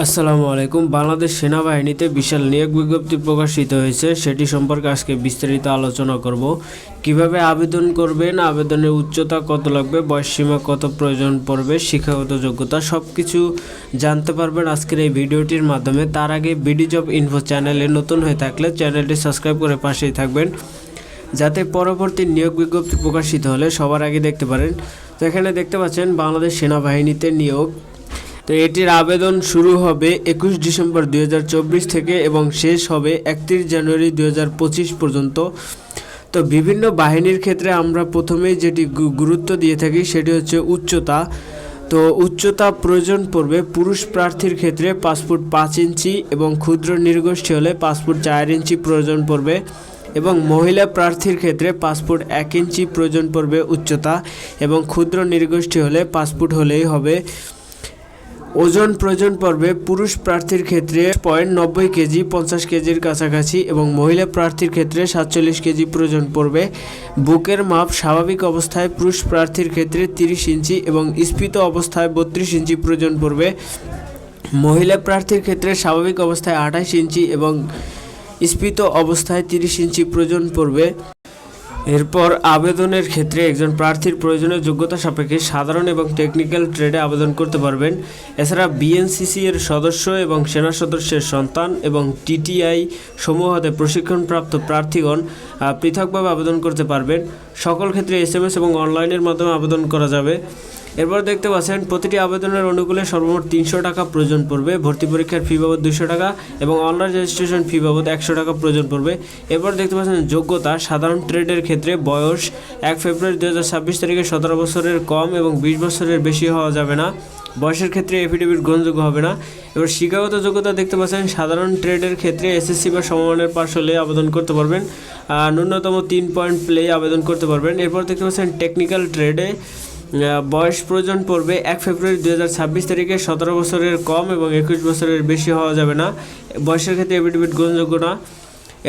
আসসালামু আলাইকুম। বাংলাদেশ সেনাবাহিনীতে বিশাল নিয়োগ বিজ্ঞপ্তি প্রকাশিত হয়েছে। সেটি সম্পর্কে আজকে বিস্তারিত আলোচনা করব। কীভাবে আবেদন করবেন, আবেদনের উচ্চতা কত লাগবে, বয়সসীমা কত প্রয়োজন পড়বে, শিক্ষাগত যোগ্যতা সব কিছু জানতে পারবেন আজকের এই ভিডিওটির মাধ্যমে। তার আগে বিডি জব ইনফো চ্যানেলে নতুন হয়ে থাকলে চ্যানেলটি সাবস্ক্রাইব করে পাশেই থাকবেন। যাতে পরবর্তী নিয়োগ বিজ্ঞপ্তি প্রকাশিত হলে সবার আগে দেখতে পারেন। তো এখানে দেখতে পাচ্ছেন, বাংলাদেশ সেনাবাহিনীতে নিয়োগ তো এটির আবেদন শুরু হবে একুশ ডিসেম্বর দু হাজার চব্বিশ থেকে এবং শেষ হবে একত্রিশ জানুয়ারি দু হাজার পঁচিশ পর্যন্ত। তো বিভিন্ন বাহিনীর ক্ষেত্রে আমরা প্রথমেই যেটি গুরুত্ব দিয়ে থাকি সেটি হচ্ছে উচ্চতা। তো উচ্চতা প্রয়োজন পড়বে পুরুষ প্রার্থীর ক্ষেত্রে পাসপোর্ট পাঁচ ইঞ্চি এবং ক্ষুদ্র নির্গোষ্ঠী হলে পাসপোর্ট চার ইঞ্চি প্রয়োজন পড়বে এবং মহিলা প্রার্থীর ক্ষেত্রে পাসপোর্ট এক ইঞ্চি প্রয়োজন পড়বে উচ্চতা এবং ক্ষুদ্র নির্গোষ্ঠী হলে পাসপোর্ট হলেই হবে। ওজন প্রয়োজন পড়বে পুরুষ প্রার্থীর ক্ষেত্রে পয়েন্ট নব্বই কেজি, পঞ্চাশ কেজির কাছাকাছি এবং মহিলা প্রার্থীর ক্ষেত্রে সাতচল্লিশ কেজি প্রয়োজন পড়বে। বুকের মাপ স্বাভাবিক অবস্থায় পুরুষ প্রার্থীর ক্ষেত্রে তিরিশ ইঞ্চি এবং স্ফীত অবস্থায় বত্রিশ ইঞ্চি প্রয়োজন পড়বে। মহিলা প্রার্থীর ক্ষেত্রে স্বাভাবিক অবস্থায় আঠাশ ইঞ্চি এবং স্ফীত অবস্থায় তিরিশ ইঞ্চি প্রয়োজন পড়বে। এরপর আবেদনের ক্ষেত্রে একজন প্রার্থীর প্রয়োজনীয় যোগ্যতা সাপেক্ষে সাধারণ এবং টেকনিক্যাল ট্রেডে আবেদন করতে পারবেন। এছাড়া বিএনসিসি এর সদস্য এবং সেনা সদস্যের সন্তান এবং টিটিআই সমূহ হতে প্রশিক্ষণপ্রাপ্ত প্রার্থীগণ পৃথকভাবে আবেদন করতে পারবেন। সকল ক্ষেত্রে এস এম এস এবং অনলাইনের মাধ্যমে আবেদন করা যাবে। এরপর দেখতে পাচ্ছেন, প্রতিটি আবেদনের অনুকূলে সর্বমোট তিনশো টাকা প্রয়োজন পড়বে। ভর্তি পরীক্ষার ফি বাবদ দুশো টাকা এবং অনলাইন রেজিস্ট্রেশন ফি বাবদ একশো টাকা প্রয়োজন পড়বে। এরপর দেখতে পাচ্ছেন, যোগ্যতা, সাধারণ ট্রেডের ক্ষেত্রে বয়স এক ফেব্রুয়ারি দু হাজার ছাব্বিশ তারিখে সতেরো বছরের কম এবং বিশ বছরের বেশি হওয়া যাবে না। বয়সের ক্ষেত্রে এফিডেভিট গ্রহণযোগ্য হবে না। এবার শিক্ষাগত যোগ্যতা দেখতে পাচ্ছেন, সাধারণ ট্রেডের ক্ষেত্রে এসএসসি বা সমমানের পাশ হলে আবেদন করতে পারবেন। ন্যূনতম তিন পয়েন্ট প্লে আবেদন করতে পারবেন। এরপর দেখতে পাচ্ছেন টেকনিক্যাল ট্রেডে বয়স প্রয়োজন পড়বে এক ফেব্রুয়ারি দু হাজার ছাব্বিশ তারিখে। সতেরো বছরের কম এবং একুশ বছরের বেশি হওয়া যাবে না। বয়সের ক্ষেত্রে এফিডেভিট গ্রহণযোগ্য না।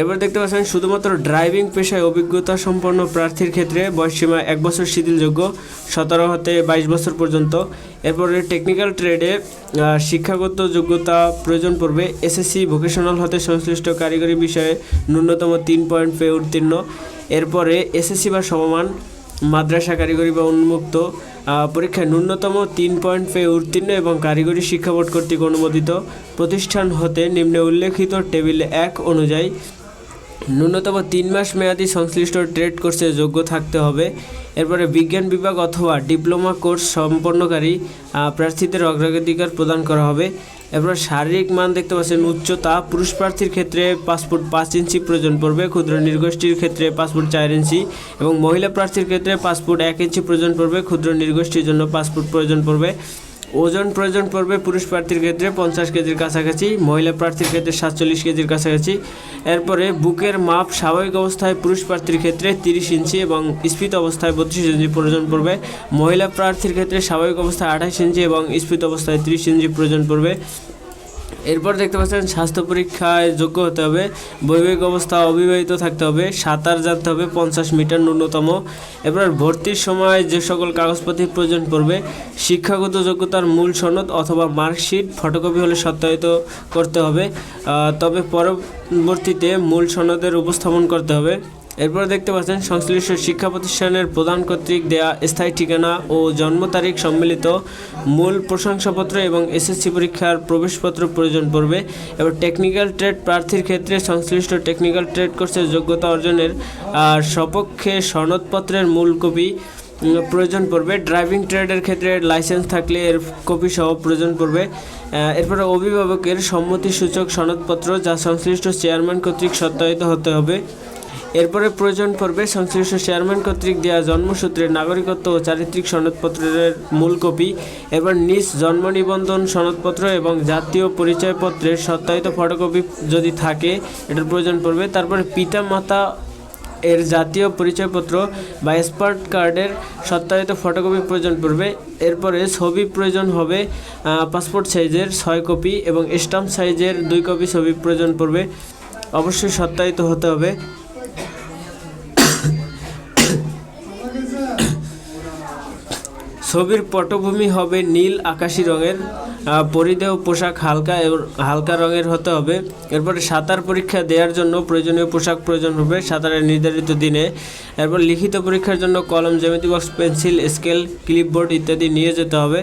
এবার দেখতে পাচ্ছেন, শুধুমাত্র ড্রাইভিং পেশায় অভিজ্ঞতা সম্পন্ন প্রার্থীর ক্ষেত্রে বয়সসীমা এক বছর শিথিলযোগ্য, সতেরো হতে বাইশ বছর পর্যন্ত। এরপরে টেকনিক্যাল ট্রেডে শিক্ষাগত যোগ্যতা প্রয়োজন পড়বে। এসএসসি ভোকেশনাল হতে সংশ্লিষ্ট কারিগরি বিষয়ে ন্যূনতম তিন পয়েন্ট পেয়ে উত্তীর্ণ। এরপরে এসএসসি বা সমমান মাদ্রাসা কারিগরি বা উন্মুক্ত পরীক্ষায় ন্যূনতম তিন পয়েন্ট পেয়ে উত্তীর্ণ এবং কারিগরি শিক্ষা বোর্ড কর্তৃক অনুমোদিত প্রতিষ্ঠান হতে নিম্নে উল্লেখিত টেবিল এক অনুযায়ী ন্যূনতম তিন মাস মেয়াদি সংশ্লিষ্ট ট্রেড কোর্সে যোগ্য থাকতে হবে। এরপরে বিজ্ঞান বিভাগ অথবা ডিপ্লোমা কোর্স সম্পন্নকারী প্রার্থীদের অগ্রাধিকার প্রদান করা হবে। এরপর শারীরিক মান দেখতে পাচ্ছেন উচ্চতা, পুরুষ প্রার্থীর ক্ষেত্রে পাসপোর্ট পাঁচ ইঞ্চি প্রয়োজন পড়বে, ক্ষুদ্র নির্গোষ্ঠীর ক্ষেত্রে পাসপোর্ট চার ইঞ্চি এবং মহিলা প্রার্থীর ক্ষেত্রে পাসপোর্ট এক ইঞ্চি প্রয়োজন পড়বে, ক্ষুদ্র নির্গোষ্ঠীর জন্য পাসপোর্ট প্রয়োজন পড়বে। ওজন প্রয়োজন পড়বে পুরুষ প্রার্থীর ক্ষেত্রে পঞ্চাশ কেজির কাছাকাছি, মহিলা প্রার্থীর ক্ষেত্রে সাতচল্লিশ কেজির কাছাকাছি। এরপরে বুকের মাপ, স্বাভাবিক অবস্থায় পুরুষ প্রার্থীর ক্ষেত্রে তিরিশ ইঞ্চি এবং স্ফীত অবস্থায় বত্রিশ ইঞ্চি প্রয়োজন পড়বে। মহিলা প্রার্থীর ক্ষেত্রে স্বাভাবিক অবস্থায় আঠাশ ইঞ্চি এবং স্ফীত অবস্থায় ত্রিশ ইঞ্চি প্রয়োজন পড়বে। এরপর দেখতে পাচ্ছেন, স্বাস্থ্য পরীক্ষায় যোগ্য হতে হবে। বৈবাহিক অবস্থা অবিবাহিত থাকতে হবে। সাঁতার জানতে হবে, পঞ্চাশ মিটার ন্যূনতম। এরপর ভর্তির সময় যে সকল কাগজপত্রের প্রয়োজন পড়বে, শিক্ষাগত যোগ্যতার মূল সনদ অথবা মার্কশিট, ফটোকপি হলে সত্যায়িত করতে হবে। তবে পরবর্তীতে মূল সনদের উপস্থাপন করতে হবে। এরপর দেখতে পাচ্ছেন, সংশ্লিষ্ট শিক্ষা প্রতিষ্ঠানের প্রধান কর্তৃক দেয়া স্থায়ী ঠিকানা ও জন্ম তারিখ সম্মিলিত মূল প্রশংসাপত্র এবং এসএসসি পরীক্ষার প্রবেশপত্র প্রয়োজন পড়বে এবার টেকনিক্যাল ট্রেড প্রার্থীর ক্ষেত্রে সংশ্লিষ্ট টেকনিক্যাল ট্রেড কোর্সের যোগ্যতা অর্জনের, আর সপক্ষে সনদপত্রের মূল কপি প্রয়োজন পড়বে। ড্রাইভিং ট্রেডের ক্ষেত্রে লাইসেন্স থাকলে এর কপি সহ প্রয়োজন পড়বে। এরপরে অভিভাবকের সম্মতিসূচক সনদপত্র যা সংশ্লিষ্ট চেয়ারম্যান কর্তৃক সত্যায়িত হতে হবে। এরপরে প্রয়োজন পড়বে সংশ্লিষ্ট চেয়ারম্যান কর্তৃক দেওয়া জন্মসূত্রের নাগরিকত্ব ও চারিত্রিক সনদপত্রের মূল কপি। এবার নিজ জন্ম নিবন্ধন সনদপত্র এবং জাতীয় পরিচয়পত্রের সত্যায়িত ফটোকপি যদি থাকে, এটার প্রয়োজন পড়বে। তারপরে পিতা মাতা এর জাতীয় পরিচয়পত্র বা স্মার্ট কার্ডের সত্যায়িত ফটোকপি প্রয়োজন পড়বে। এরপরে ছবি প্রয়োজন হবে পাসপোর্ট সাইজের ছয় কপি এবং স্টাম্প সাইজের দুই কপি ছবি প্রয়োজন পড়বে। অবশ্যই সত্যায়িত হতে হবে। ছবির পটভূমি হবে নীল আকাশি রঙের পরিধেয় পোশাক হালকা হালকা রঙের হতে হবে। এরপরে সাঁতার পরীক্ষা দেওয়ার জন্য প্রয়োজনীয় পোশাক প্রয়োজন হবে সাঁতারের নির্ধারিত দিনে। এরপর লিখিত পরীক্ষার জন্য কলম জ্যামিতি বক্স, পেন্সিল, স্কেল, ক্লিপবোর্ড ইত্যাদি নিয়ে যেতে হবে।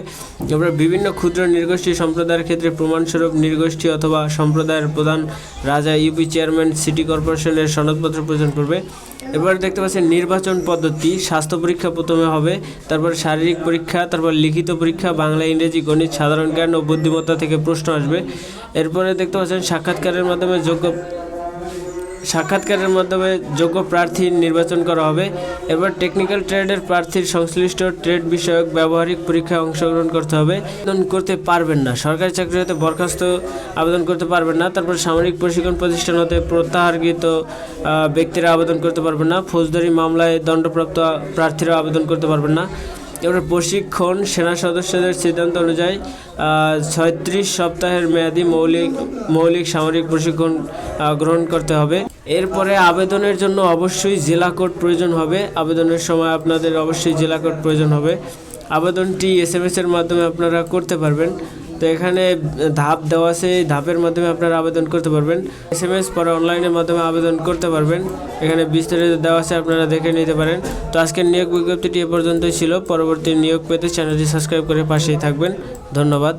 এরপর বিভিন্ন ক্ষুদ্র নির্গোষ্ঠী সম্প্রদায়ের ক্ষেত্রে প্রমাণস্বরূপ নির্গোষ্ঠী অথবা সম্প্রদায়ের প্রধান রাজা, ইউপি চেয়ারম্যান, সিটি কর্পোরেশনের সনদপত্র প্রয়োজন করবে এবার দেখতে পাচ্ছেন নির্বাচন পদ্ধতি, স্বাস্থ্য পরীক্ষা প্রথমে হবে, তারপর শারীরিক পরীক্ষা, তারপর লিখিত পরীক্ষা, বাংলা, ইংরেজি, গণিত, সাধারণ জ্ঞান ও বুদ্ধিমত্তা থেকে প্রশ্ন আসবে। এরপরে দেখতে পাচ্ছেন সাক্ষাৎকারের মাধ্যমে যোগ্য সাক্ষাৎকারের মাধ্যমে যোগ্য প্রার্থী নির্বাচন করা হবে। এবার টেকনিক্যাল ট্রেডের প্রার্থীর সংশ্লিষ্ট ট্রেড বিষয়ক ব্যবহারিক পরীক্ষায় অংশগ্রহণ করতে হবে। আবেদন করতে পারবেন না। সরকারি চাকরি হতে বরখাস্ত, আবেদন করতে পারবেন না। তারপর সামরিক প্রশিক্ষণ প্রতিষ্ঠান হতে প্রত্যাহারকৃত ব্যক্তিরা আবেদন করতে পারবেন না। ফৌজদারি মামলায় দণ্ডপ্রাপ্ত প্রার্থীরা আবেদন করতে পারবেন না। এবার প্রশিক্ষণ সেনা সদস্যদের সিদ্ধান্ত অনুযায়ী ছয়ত্রিশ সপ্তাহের মেয়াদি মৌলিক মৌলিক সামরিক প্রশিক্ষণ গ্রহণ করতে হবে। এরপরে আবেদনের জন্য অবশ্যই জেলা কোড প্রয়োজন হবে। আবেদনের সময় আপনাদের অবশ্যই জেলা কোড প্রয়োজন হবে। আবেদনটি এস এম এর মাধ্যমে আপনারা করতে পারবেন। তো এখানে ধাপ দেওয়া আছে ধাপের মাধ্যমে আপনারা আবেদন করতে পারবেন। এস এম এস পরে অনলাইনের মাধ্যমে আবেদন করতে পারবেন। এখানে বিস্তারিত দেওয়া আছে, আপনারা দেখে নিতে পারেন। তো আজকের নিয়োগ বিজ্ঞপ্তিটি এ পর্যন্তই ছিল। পরবর্তী নিয়োগ পেতে চ্যানেলটি সাবস্ক্রাইব করে পাশেই থাকবেন। ধন্যবাদ।